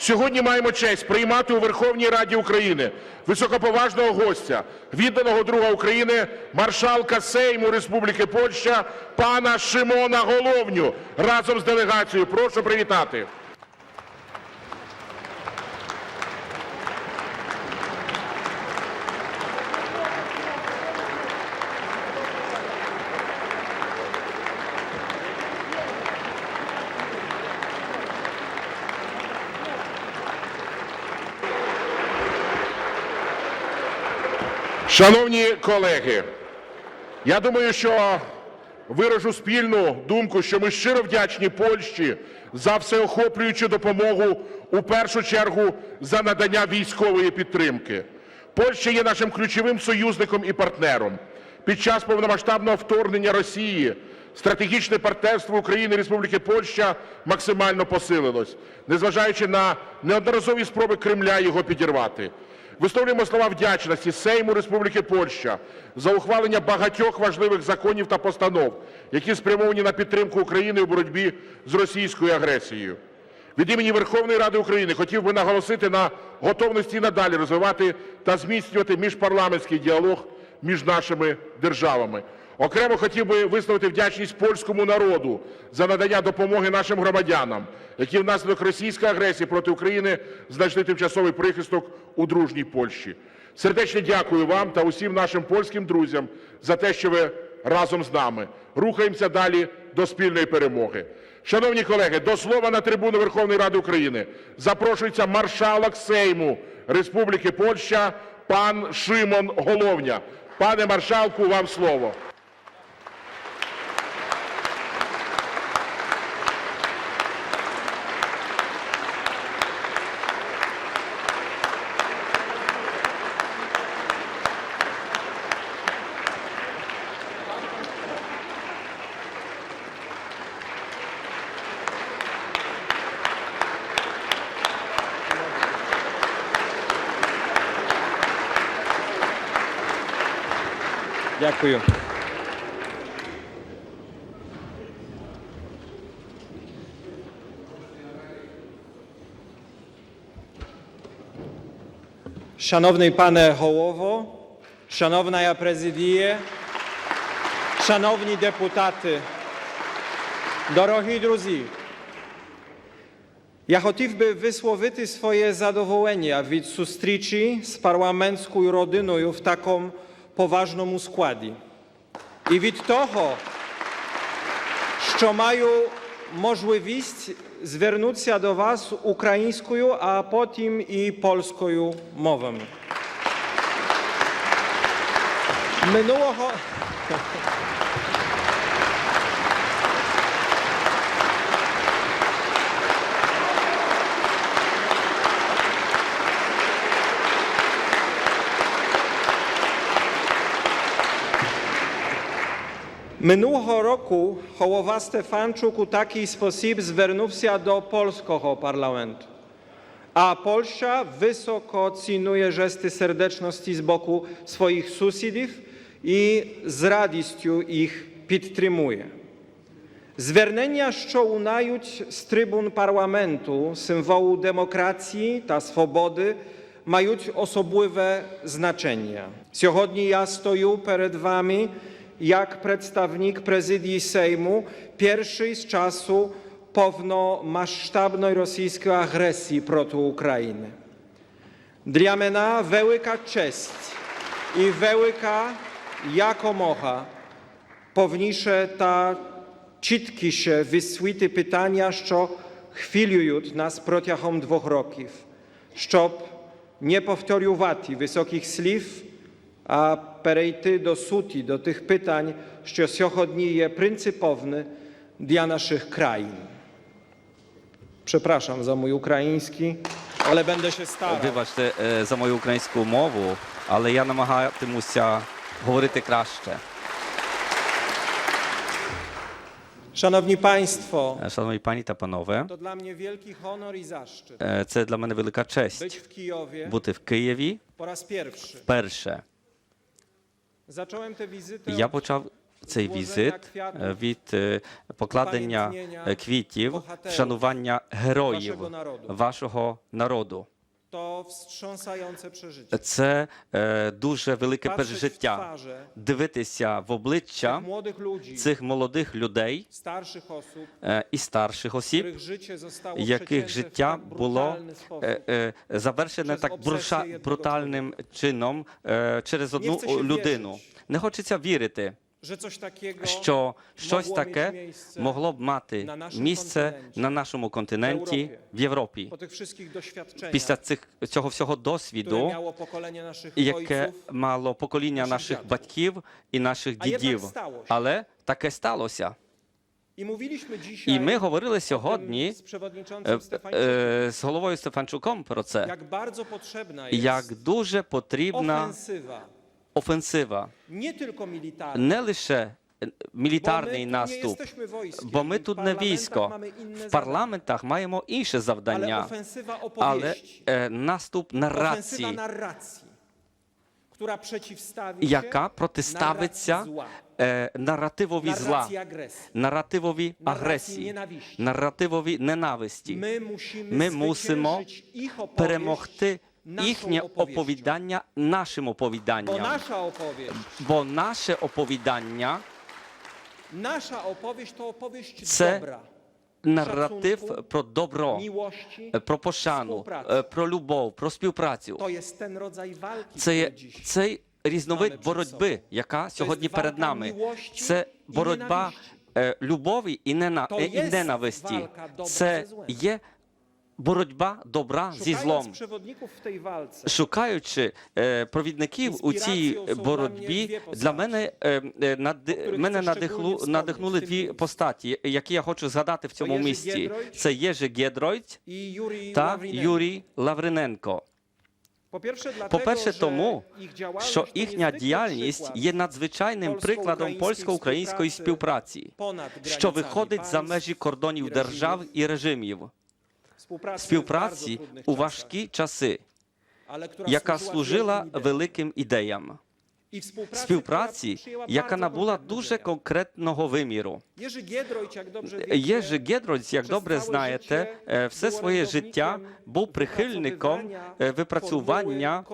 Сьогодні маємо честь приймати у Верховній Раді України високоповажного гостя, відданого друга України, маршалка Сейму Республіки Польща пана Шимона Головню разом з делегацією. Прошу привітати. Шановні колеги, я думаю, що виражу спільну думку, що ми щиро вдячні Польщі за всеохоплюючу допомогу, у першу чергу за надання військової підтримки. Польща є нашим ключовим союзником і партнером. Під час повномасштабного вторгнення Росії стратегічне партнерство України і Республіки Польща максимально посилилось, незважаючи на неодноразові спроби Кремля його підірвати. Висловлюємо слова вдячності Сейму Республіки Польща за ухвалення багатьох важливих законів та постанов, які спрямовані на підтримку України у боротьбі з російською агресією. Від імені Верховної Ради України хотів би наголосити на готовності надалі розвивати та зміцнювати міжпарламентський діалог між нашими державами. Окремо хотів би висловити вдячність польському народу за надання допомоги нашим громадянам, які внаслідок російської агресії проти України знайшли тимчасовий прихисток у дружній Польщі. Сердечно дякую вам та усім нашим польським друзям за те, що ви разом з нами. Рухаємося далі до спільної перемоги. Шановні колеги, до слова на трибуну Верховної Ради України запрошується маршалок Сейму Республіки Польща пан Шимон Головня. Пане маршалку, вам слово. Дякую. Szanowny Panie Hołowo, Szanowna ja Prezydije, Szanowni Deputaty, Дорогі друзі, я хотів би висловити своє задоволення від зустрічі з парламентською родиною в такому поважному складі. І від того, що маю можливість звернутися до вас українською, а потім і польською мовами. Минулого. Минулого року голова Стефанчук у такий спосіб звернувся до польського парламенту. А Польща високо цінує жести serdeczności з боку своїх сусідів і з радістю їх підтримує. Звернення, що лунають з трибун парламенту, символу демократії та свободи, мають особливе значення. Сьогодні я стою перед вами як представник президії Сейму, перший з часу повномасштабної російської агресії проти України. Для мене велика честь і велика якомога повніше та чіткіше висвіти питання, що хвилюють нас протягом двох років, щоб не повторювати високих слів, а перейти до суті, до тих питань, що сьогодні є принциповими для наших країн. Przepraszam za mój ukraiński, ale będę się starał. Вибачте е, за мою українську мову, але я намагатимуся говорити краще. Szanowni Państwo, Е, Шановні пані та панове, to dla mnie wielki honor i zaszczyt е, це для мене велика być честь w Kijowie бути в Києві po raz pierwszy. вперше. Я почав цей візит від покладення квітів, вшанування героїв вашого народу. Це е, дуже велике пережиття. Дивитися в обличчя цих молодих людей е, і старших осіб, яких життя було е, е, завершене так брутальним чином е, через одну людину. Не хочеться вірити, що щось таке могло б мати місце на нашому континенті в Європі. Після цих цього всього досвіду, яке мало покоління наших батьків і наших дідів. Але таке сталося. І ми говорили сьогодні е, е, з головою Стефанчуком про це, як дуже потрібна офенсива, не лише е, мілітарний наступ, бо ми тут не військо. В парламентах маємо інше завдання, але е, наступ przeciwstawi się яка протиставиться е, наративові зла, наративові агресії, наративові ненависті. Ми мусимо перемогти їхнє оповідання нашим оповіданням. Бо наше оповідання Це наратив про добро, е, про пошану, е, про любов, про співпрацю. Це є цей різновид боротьби, яка сьогодні перед нами. Це боротьба е, любові і ненависті. Це є боротьба добра зі злом. Шукаючи е, провідників у цій боротьбі, для мене е, е, яких мене це надихлу, надихнули дві постаті, які я хочу згадати в цьому місці. Це Єжи Гєдройць і та Юрій Лавриненко. Po-pierwsze, По-перше, тому, що їхня діяльність є надзвичайним прикладом польсько-української співпраці, що виходить за межі кордонів держав і режимів, співпраці у важкі часи, яка служила великим ідеям. Співпраці, яка набула дуже конкретного виміру. Єжи Гедройць, як добре знаєте, е, все своє життя був прихильником е, випрацювання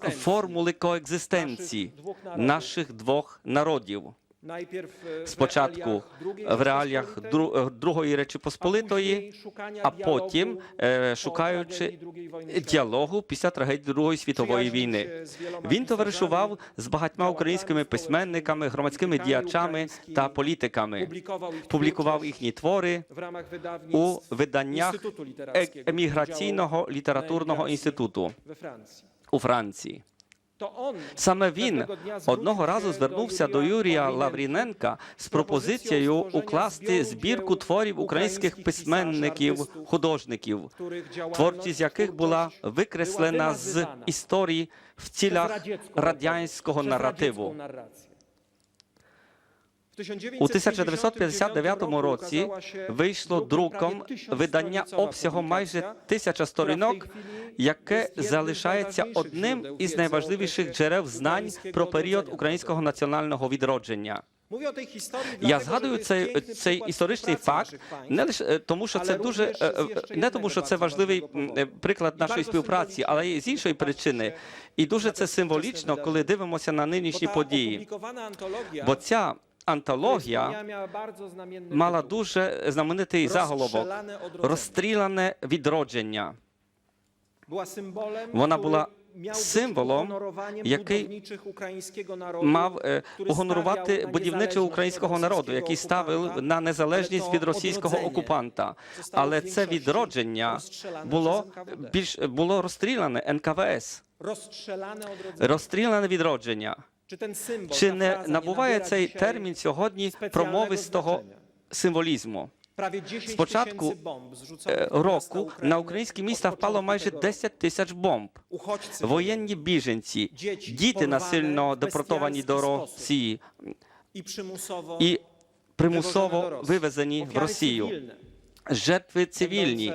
формули коекзистенції наших двох народів. E, Спочатку в реаліях е, Другої Речі Посполитої, а потім е, шукаючи діалогу після трагедії Другої світової війни. Він товаришував з багатьма українськими письменниками, громадськими діячами та політиками, публікував їхні твори у виданнях е- еміграційного літературного інституту у Франції. Саме він одного разу звернувся до Юрія Лавріненка з пропозицією укласти збірку творів українських письменників, художників, творчість яких була викреслена з історії в цілях радянського наративу. У 1959 році вийшло друком видання обсягом майже тисяча сторінок, яке залишається одним із найважливіших джерел знань про період українського національного відродження. Я згадую цей, цей історичний факт не лише е, тому, що це дуже е, е, не тому, що це важливий е, приклад нашої співпраці, але і з іншої причини. І дуже це символічно, коли дивимося на нинішні події. Бо ця антологія мала дуже знаменитий заголовок. Розстріляне відродження. Вона була символом, який мав е, угонорувати будівничого українського народу, який ставив на незалежність від російського окупанта. Але це відродження було більш було розстріляне НКВС. Розстріляне відродження. Чи не набуває цей термін сьогодні промовистого символізму? Prawie 10 Спочатку tysięcy bomb Е, року на українські міста впало майже 10 тисяч бомб. Воєнні біженці, Діти насильно депортовані до Росії і примусово вивезені в Росію. Жертви цивільні,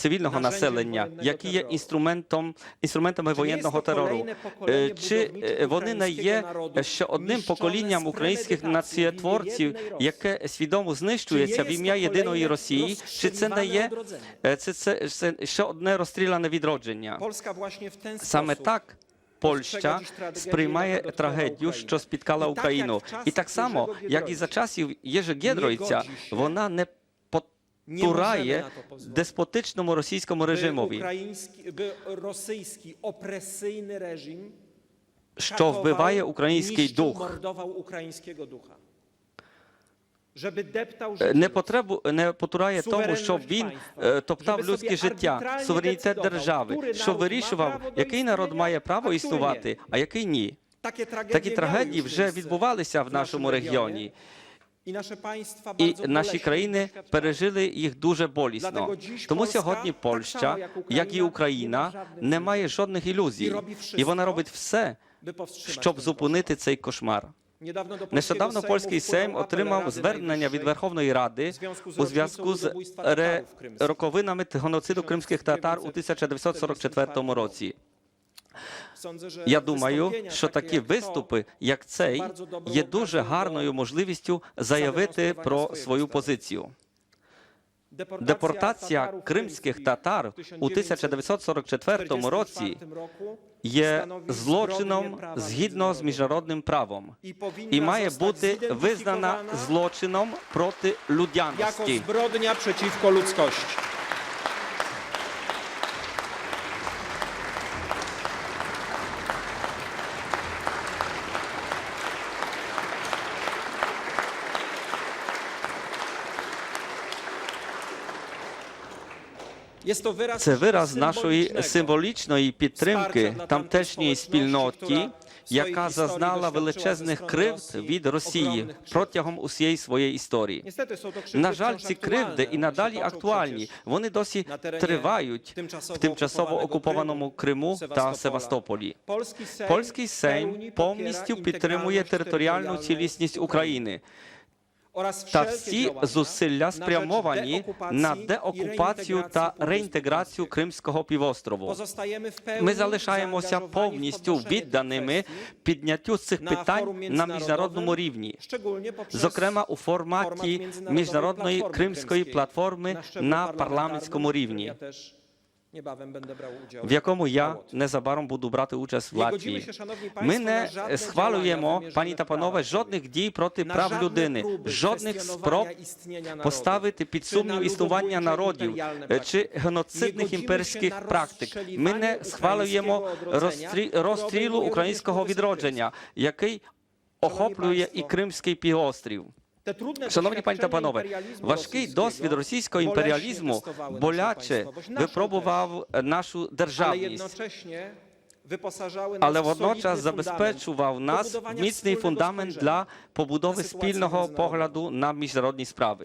цивільного населення, які є інструментом інструментами воєнного терору. Е, Чи е, вони не є ще одним поколінням українських націєтворців, яке свідомо знищується в ім'я єдиної Росії? Чи це не є е, це, це, це ще одне розстріляне відродження? Саме так Польща сприймає трагедію, що спіткала Україну. І так само, як і за часів Єжи Гєдройця, вона не pozwolić. деспотичному російському режимові, що вбиває український дух. Е, Не потребу не потурає тому, щоб він е, топтав людське життя, суверенітет держави, що вирішував, який народ має право існувати, а який ні. Такі трагедії вже відбувалися в нашому регіоні, і наші країни пережили їх дуже болісно. Тому сьогодні Польща, як і Україна, не має жодних ілюзій, І вона робить все, щоб зупинити цей кошмар. Нещодавно польський Сейм отримав звернення від Верховної Ради у зв'язку з ludobójstwa роковинами геноциду кримських татар у 1944 році. Я думаю, що такі виступи, як цей, є дуже гарною можливістю заявити про свою позицію. Депортація кримських татар у 1944 році є злочином згідно з міжнародним правом і має бути визнана злочином проти людяності. Це вираз нашої символічної підтримки тамтешньої спільноті, яка зазнала величезних кривд від Росії протягом усієї своєї історії. На жаль, ці кривди і надалі актуальні. Вони досі тривають в тимчасово окупованому Криму та Севастополі. Польський Сейм, повністю підтримує територіальну цілісність України та всі зусилля спрямовані на деокупацію та реінтеграцію Кримського півострову. Ми залишаємося повністю відданими підняттю цих питань на міжнародному рівні, зокрема у форматі міжнародної кримської платформи на парламентському рівні, в якому я незабаром буду брати участь в Латвії. Ми не схвалюємо, пані та панове, жодних дій проти прав людини, жодних спроб поставити під сумнів існування народів чи геноцидних імперських практик. Ми не схвалюємо розстрілу українського відродження, який охоплює і Кримський півострів. Шановні пані та панове, важкий досвід російського імперіалізму боляче випробував нашу державність. Але водночас забезпечував нас міцний фундамент для побудови спільного погляду на міжнародні справи.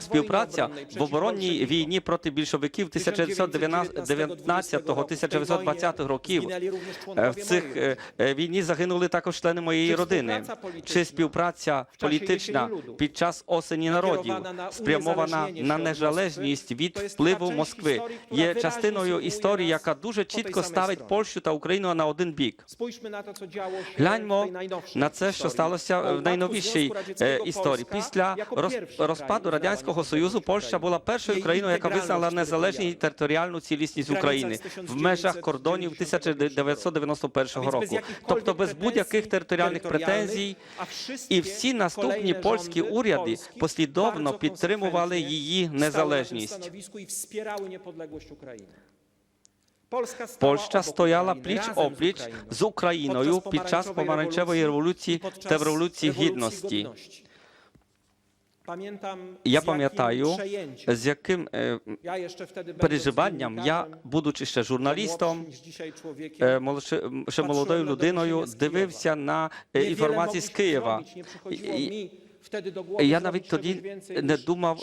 Співпраця в оборонній війні проти більшовиків 1919-1920 років. Е, В цих е, е, війні загинули також члени моєї родини. Чи співпраця політична під час осені народів, спрямована на незалежність від впливу Москви, є частиною історії, яка дуже чітко ставить. Польщу та Україну на один бік. Гляньмо на це, що сталося в найновішій е, історії. Після розпаду радянського союзу Польща була першою країною, яка визнала незалежність і територіальну цілісність України в межах кордонів 1991 року. Тобто без будь-яких територіальних претензій, і всі наступні польські уряди послідовно підтримували її незалежність. Польща стояла пліч опліч з Україною під час помаранчевої революції та в революції гідності. Я пам'ятаю, з яким е, переживанням я, будучи ще журналістом, е, ще молодою людиною, дивився на е, інформацію з Києва. Я навіть тоді не думав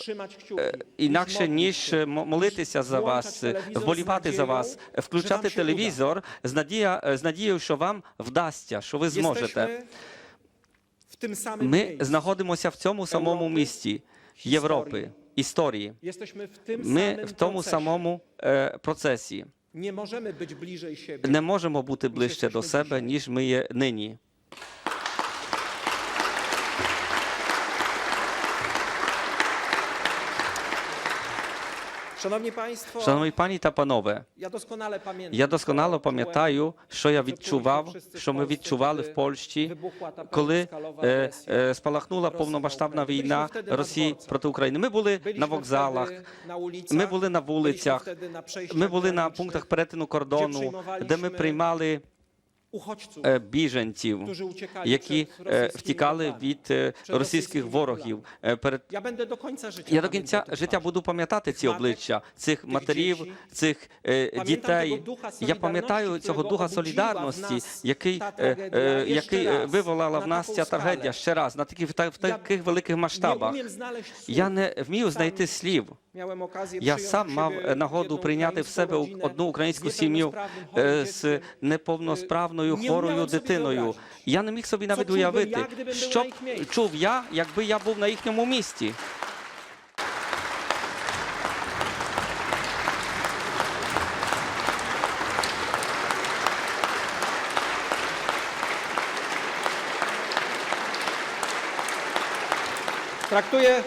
інакше, ніж молитися за вас, вболівати за вас, включати телевізор з, надія, з надією, що вам вдасться, що ви зможете. Ми знаходимося в цьому самому місті Європи, історії. Ми в тому самому е, процесі. Не можемо бути ближче до себе, ніж ми є нині. Шановні пані та панове, я досконало пам'ятаю, що я відчував, що ми відчували в Польщі, коли е, е, спалахнула повномасштабна війна Росії проти України. Ми були на вокзалах, ми були на вулицях, ми були на пунктах перетину кордону, де ми приймали біженців, którzy uciekali які е, втікали від е, російських ворогів. Е, я до кінця життя буду пам'ятати ці обличчя цих матерів, цих е, дітей. Я пам'ятаю цього духа солідарності, який, е, е, який е, виволала в нас ця трагедія ще раз на таких в та- в таких великих масштабах. Я не вмію знайти слів. Я сам мав нагоду прийняти в себе одну українську сім'ю е, з неповносправною Не хворою дитиною. Я не міг собі навіть уявити, що б чув я, якби я був на їхньому місці. Oklaski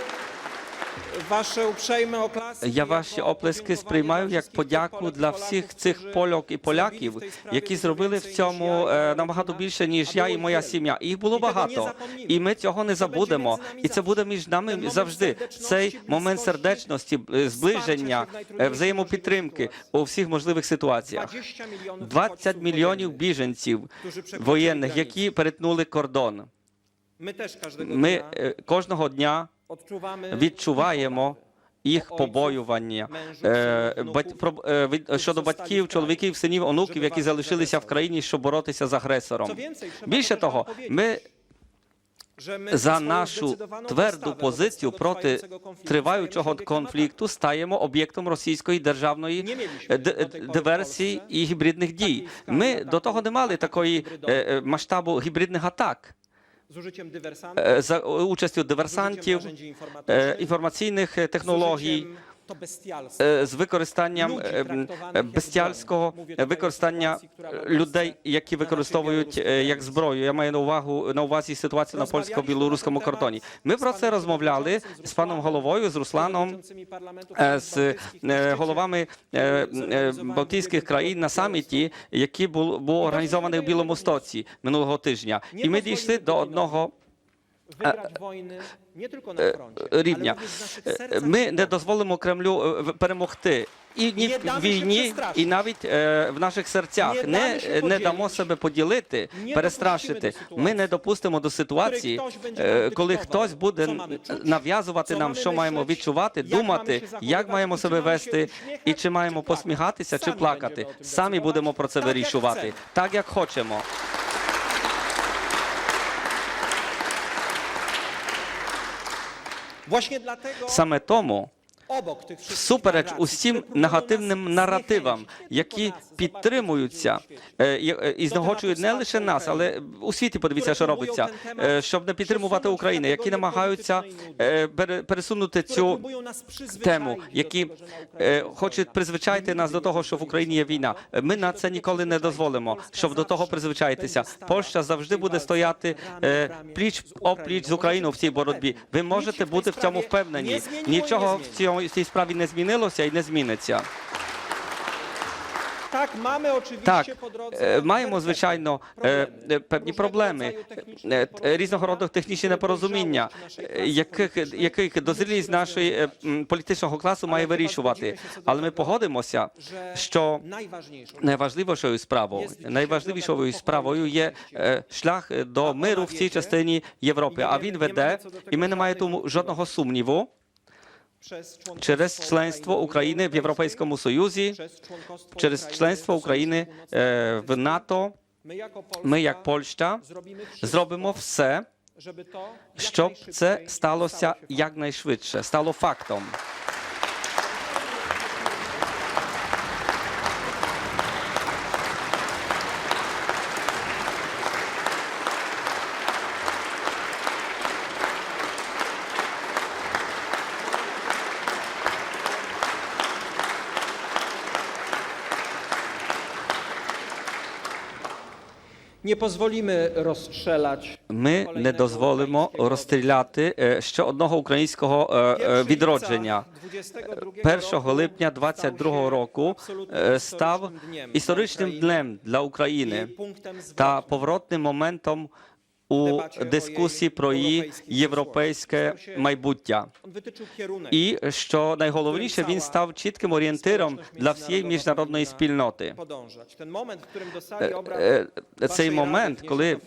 Я ваші оплески сприймаю як подяку для всіх цих польок і поляків, які зробили в цьому набагато більше, ніж я і моя сім'я. Їх було багато. І ми цього не забудемо. І це буде між нами завжди. Цей момент сердечності, зближення, взаємопідтримки у всіх можливих ситуаціях. 20 мільйонів 20 uchodźców мільйонів біженців воєнних, які перетнули кордон. Ми кожного дня відчуваємо їх побоювання. е, е, щодо батьків, чоловіків, синів, онуків, які залишилися в країні, щоб боротися з агресором. Більше того, ми за нашу тверду позицію проти триваючого конфлікту стаємо об'єктом російської державної е, диверсії і гібридних дій. Ми до того не мали такої масштабу гібридних атак z użyciem dywersantów, е, за участю диверсантів, е, інформаційних е, технологій. З використанням бестіальського використання людей, які використовують як зброю. Я маю на увагу на увазі ситуацію на польсько-білоруському кордоні. Ми про це розмовляли з паном головою, з Русланом. з головами Балтійських країн на саміті, який був, був організований в Білому Стоці минулого тижня. І ми дійшли до одного рівня. Ми не дозволимо Кремлю перемогти. І ні в війні, і навіть в наших серцях Не не, дамо себе поділити, перестрашити. Ми не допустимо до ситуації, коли хтось буде нав'язувати нам, що маємо відчувати, думати, як маємо себе вести, і чи маємо посміхатися, чи плакати. Самі будемо про це вирішувати, так як хочемо. Саме тому. Всупереч усім негативним наративам, які підтримуються е, і- е, не лише нас, але у світі подивіться, що робиться, е, щоб не підтримувати Україну, які намагаються пере- пересунути цю тему, які хочуть призвичайти нас до того, що в Україні є війна. Ми на це ніколи не дозволимо, щоб до того призвичаїтися. Польща завжди буде стояти пліч опліч з Україною в цій боротьбі. Ви можете бути в цьому впевнені. Нічого в цій справі не змінилося і не зміниться. Так, е, маємо звичайно е, е, певні проблеми, різного роду технічні непорозуміння, яких яких дозрілість нашої політичного класу має вирішувати. Але ми погодимося, що найважливішою справою, найважливішою справою є шлях до миру в цій частині Європи. А він веде, і ми не маємо тому жодного сумніву через членство України в Європейському Союзі, przez członkostwo через Ukrainy членство w України Sojuszu е, в НАТО. My jako Polska Ми, як Польща, zrobimy wszystko, зробимо все, żeby to щоб jak це najszybciej сталося stało się якнайшвидше, стало фактом. Ми не дозволимо розстріляти ще одного українського відродження. 1 липня 22 року став історичним днем для України та поворотним моментом у дискусії про її європейське майбуття. І що найголовніше, він став чітким орієнтиром для всієї міжнародної спільноти. Е, е, Цей момент, коли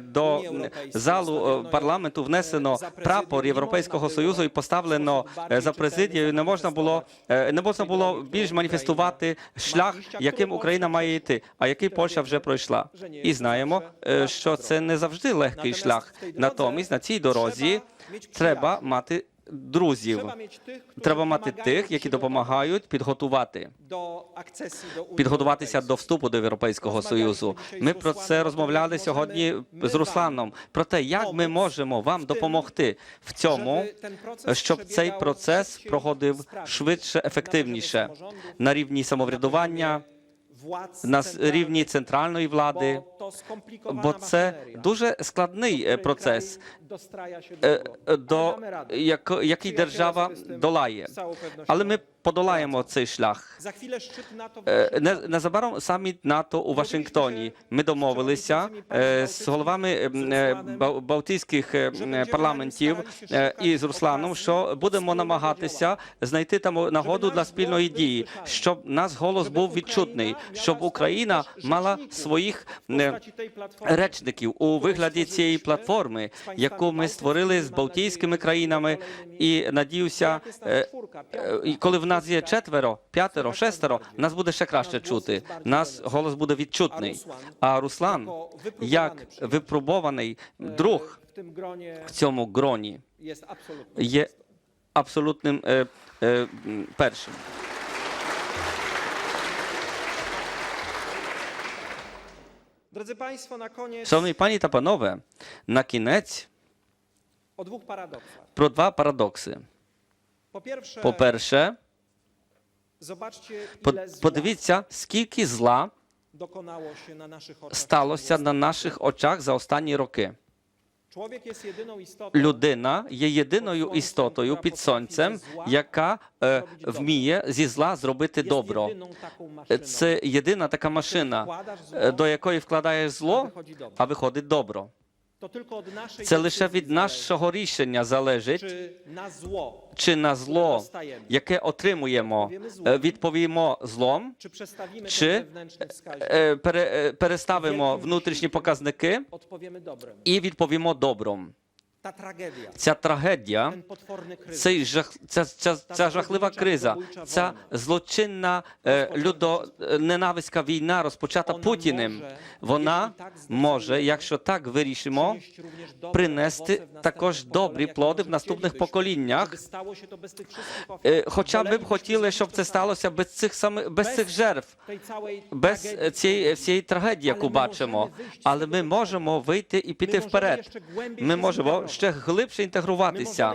до залу е, парламенту внесено прапор Європейського союзу і поставлено за президією, не можна було не можна було більш маніфестувати шлях, яким Україна має йти, а який Польща вже пройшла. І знаємо, що це не завжди легкий шлях. Натомість на цій дорозі треба мати друзів. Треба мати тих, які допомагають підготувати підготуватися до вступу до Європейського союзу. Ми про це розмовляли сьогодні з Русланом. Про те, як ми можемо вам допомогти в цьому, щоб цей процес проходив швидше, ефективніше на рівні самоврядування, на рівні центральної влади. Бо це дуже складний е, процес, е, е, до який держава долає. Але ми подолаємо цей шлях. Е, Не- Незабаром саміт НАТО у Вашингтоні. Ми домовилися з головами е, Балтійських е, е, парламентів і з Русланом, що будемо намагатися знайти там нагоду для спільної дії, щоб наш голос був відчутний, щоб Україна мала своїх речників у вигляді цієї платформи, яку ми створили з Балтійськими країнами. І надіюся, коли в нас є четверо, п'ятеро, шестеро, нас буде ще краще чути. Нас голос буде відчутний. А Руслан, як випробований друг в цьому гроні, є абсолютним е, е, першим. Шановні пані та панове, на кінець про два парадокси. По- zła подивіться, скільки зла сталося на наших очах за останні роки. Людина є єдиною істотою під сонцем, яка е, вміє зі зла зробити добро. Це єдина така машина, до якої вкладаєш зло, а виходить добро. Це лише від нашого рішення залежить, чи на зло, яке отримуємо, е, відповімо злом, чи е, е, переставимо внутрішні показники і відповімо добром. Ця трагедія Цей жах, ця, ця, ця жахлива криза, ця злочинна е, людоненависька війна, розпочата Путіним, вона може, якщо так вирішимо, принести також добрі плоди в наступних поколіннях. Е, Хоча ми б хотіли, щоб це сталося без цих самих без цих жертв, без е, цієї всієї трагедії, яку бачимо. Але ми можемо вийти і піти вперед. Ми можемо. Ще глибше інтегруватися.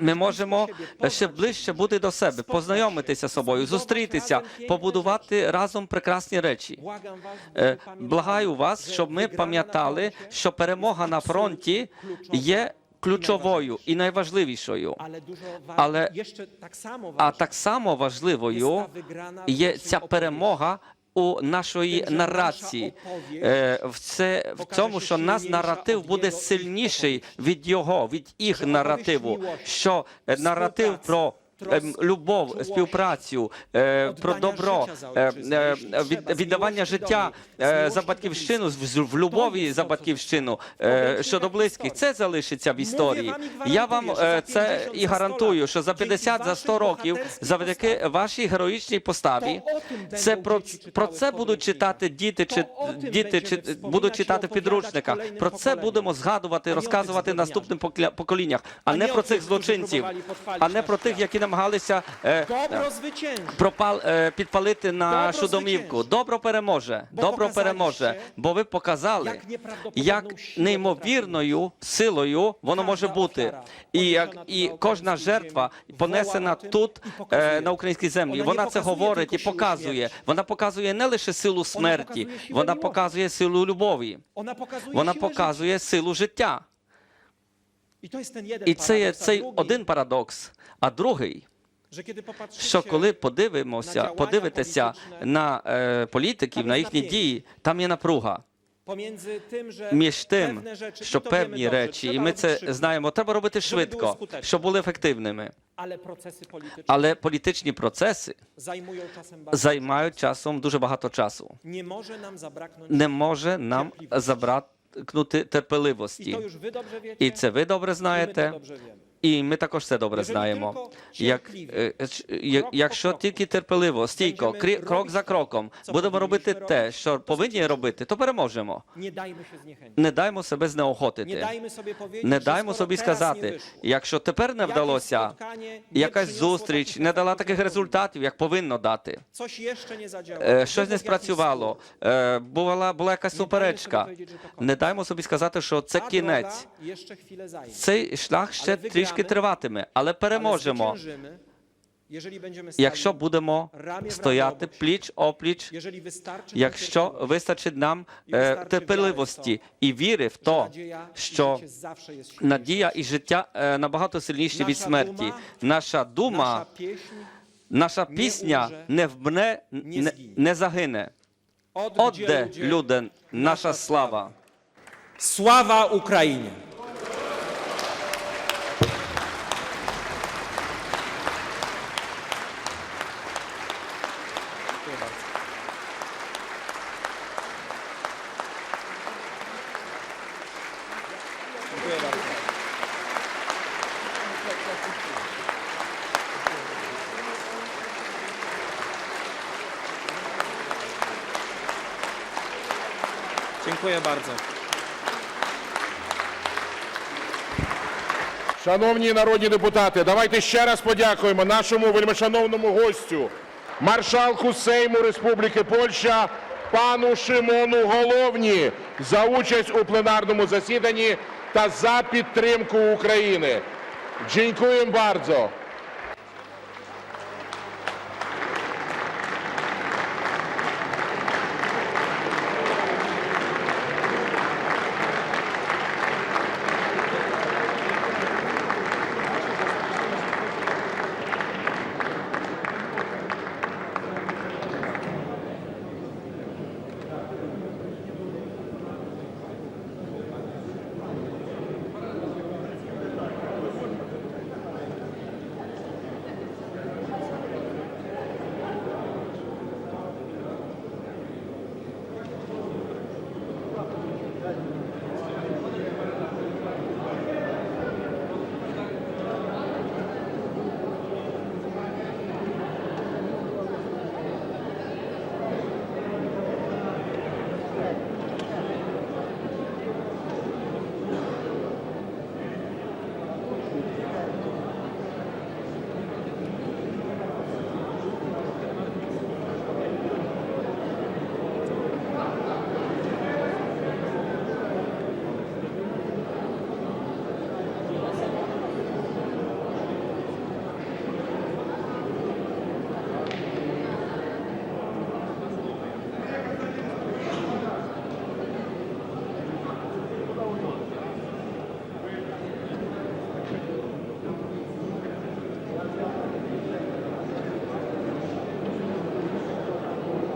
Ми можемо ще ближче бути до себе, познайомитися з собою, зустрітися, побудувати разом прекрасні речі. Е, Благаю вас, щоб ми пам'ятали, що перемога на фронті є ключовою і найважливішою. але- А так само важливою є ця перемога у нашої нарації. Е, В це в цьому, що нас наратив буде сильніший від його, від їх наративу. Що е, наратив про любов, співпрацю, е, про добро, е, е, віддавання життя е, за батьківщину, в, любові за батьківщину е, щодо близьких. Це залишиться в історії. Я вам е, це і гарантую, що за dzięki 50, за 100 років, завдяки вашій героїчній поставі, це про, про це будуть читати діти, чи діти чи будуть читати в підручниках. Про це будемо згадувати, розказувати наступним поколіннях, а не про цих злочинців, а не про тих, які намагалися е, пропал, е, підпалити нашу Добро домівку. Добро переможе. Бо Добро переможе. ще, Бо ви показали, як як неймовірною силою воно може бути. І як і кожна жертва понесена тут е, на українській землі. Вона це говорить і показує. Вона показує не лише силу смерті, вона показує силу любові. Вона показує силу життя. І це є цей один парадокс. А другий, що коли подивимося, політичне, на е, політиків, на їхні дії, там є напруга. Між тим, що певні речі, і ми це знаємо, треба робити швидко, щоб були ефективними. Але політичні процеси займають часом дуже багато часу. Не може нам to терпеливості. dobrze wiecie, І це ви добре знаєте. І ми також це добре знаємо. Як, е, я- крок якщо тільки терпеливо, стійко, крок за кроком, будемо робити те, що повинні робити, то переможемо. Не даймо себе знеохотити. Не даймо собі сказати, якщо тепер не вдалося, якась зустріч не дала таких результатів, як повинно дати. Е, Щось не спрацювало, е, була, була якась суперечка. Не даймо собі сказати, що це кінець. Цей шлях ще трішки виграми, триватиме, але переможемо, якщо будемо стояти пліч опліч, якщо вистачить нам е, терпеливості і віри в то, що надія і життя е, набагато сильніші від смерті. Наша дума, наша пісня не вмре, не не, загине. od От gdzie де, ludzie, люди, наша слава. Sława Ukrainie! Bardzo. Шановні народні депутати, давайте ще раз подякуємо нашому вельмишановному гостю, маршалку Сейму Республіки Польща, пану Шимону Головні за участь у пленарному засіданні та за підтримку України. Дякуємо bardzo.